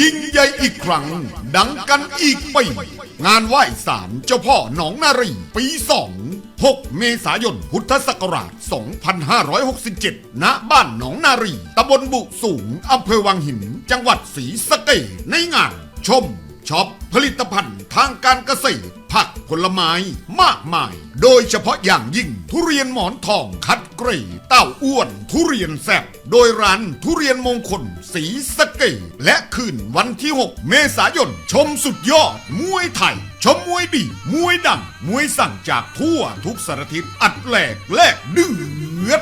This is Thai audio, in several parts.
ยิ่งใหญ่อีกครั้ง ดังกันอีกปีงานไหว้ศาลเจ้าพ่อหนองนารีปี 2 6 เมษายน พุทธศักราช 2567 ณ บ้านหนองนารี ตำบลบุสูง อำเภอวังหิน จังหวัดศรีสะเกษในงาน ชมช็อป ผลิตภัณฑ์ทางการเกษตร ผักผลไม้มากมาย โดยเฉพาะอย่างยิ่ง ทุเรียนหมอนทองคัดเกรดเต้าอ้วน ทุเรียนแซ่บโดยร้านทุเรียนมงคลสีสะเกดและคืนวันที่ 6 เมษายน ชมสุดยอด มวยไทย ชมมวยดี มวยดัง มวยสั่งจากทั่วทุกสารทิศอัดแหลกแลกเดือด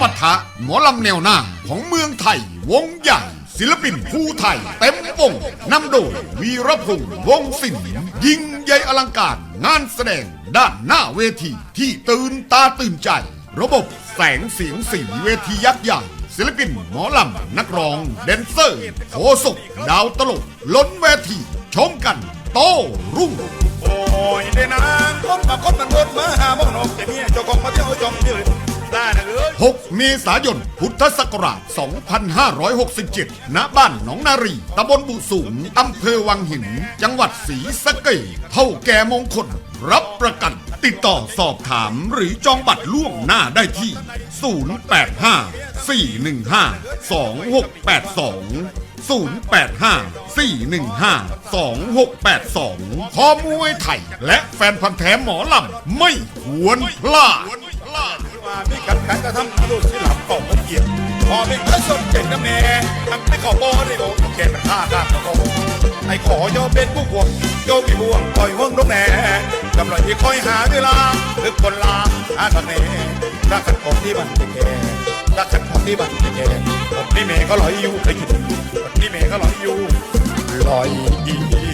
ปะทะหมอลำแนวหน้าของเมืองไทย วงใหญ่ ศิลปินผู้ไทยเต็มวงนำโดยวีรพงษ์วงศิลป์ยิ่งใหญ่อลังการงานแสดงด้านหน้าเวทีที่ตื่นตาตื่นใจ ระบบแสงเสียงสีเวทียักษ์ใหญ่ศิลปินหมอลำนักร้อง แดนเซอร์โคศกดาวตลก ล้นเวที ชมกัน โตรุ่ง โอ้ยเดนางคนมาคนมันบดมาหาบ้องนกแต่เนี่ยเจ้าของมาเที่ยวจอมยืนได้นะเอ้ย 6 เมษายน พุทธศักราช 2567 ณ บ้านหนองนารี ตำบลบุสูง อำเภอวังหิน จังหวัดศรีสะเกษเท่าแก่มงคล รับประกัน ติดต่อสอบถามหรือจองบัตรล่วงหน้าได้ที่ 085 415 2682 085-415-2682 คอมวยไทย และแฟนพันธ์แท้หมอลำ ไม่ควรพลาด มามีกันกันกระทำลูกที่หลับก่องมันเกียรพอเป็นพระสนเก่งกับแม่ทำไม่ขอโบได้โบเกมันฆ่าข้าตะโกไอ้ขอยอมเป็นผู้ห่วงโยมมีบ่วงคอยห่วงนกแน่กำลังที่คอยหาเวลาลึกคนลาหาทะเนรักกันของที่มันแก่รักกันของที่มันแก่ผมนี่เมย์ก็ลอยอยู่เคยกินผมนี่เมย์ก็ลอยอยู่ลอยอี